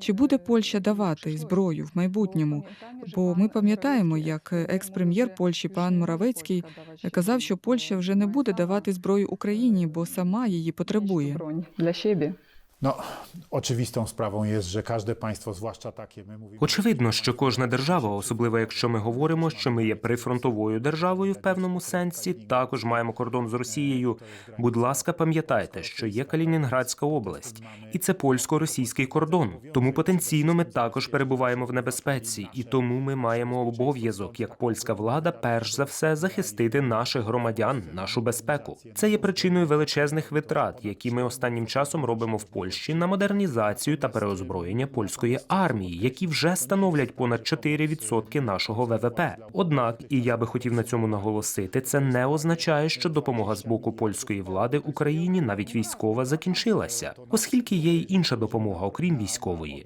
Чи буде Польща давати зброю в майбутньому? Бо ми пам'ятаємо, як екс-прем'єр Польщі пан Моравецький казав, що Польща вже не буде давати зброю Україні, бо сама її потребує. для siebie. No, oczywistą sprawą jest, że każde państwo, zwłaszcza takie, my mówimy... Очевидно, що кожна держава, особливо якщо ми говоримо, що ми є прифронтовою державою в певному сенсі, також маємо кордон з Росією. Будь ласка, пам'ятайте, що є Калінінградська область, і це польсько-російський кордон. Тому потенційно ми також перебуваємо в небезпеці, і тому ми маємо обов'язок, як польська влада, перш за все захистити наших громадян, нашу безпеку. Це є причиною величезних витрат, які ми останнім часом робимо в Польщі на модернізацію та переозброєння польської армії, які вже становлять понад 4% нашого ВВП. Однак, і я би хотів на цьому наголосити, це не означає, що допомога з боку польської влади Україні, навіть військова, закінчилася, оскільки є й інша допомога, окрім військової.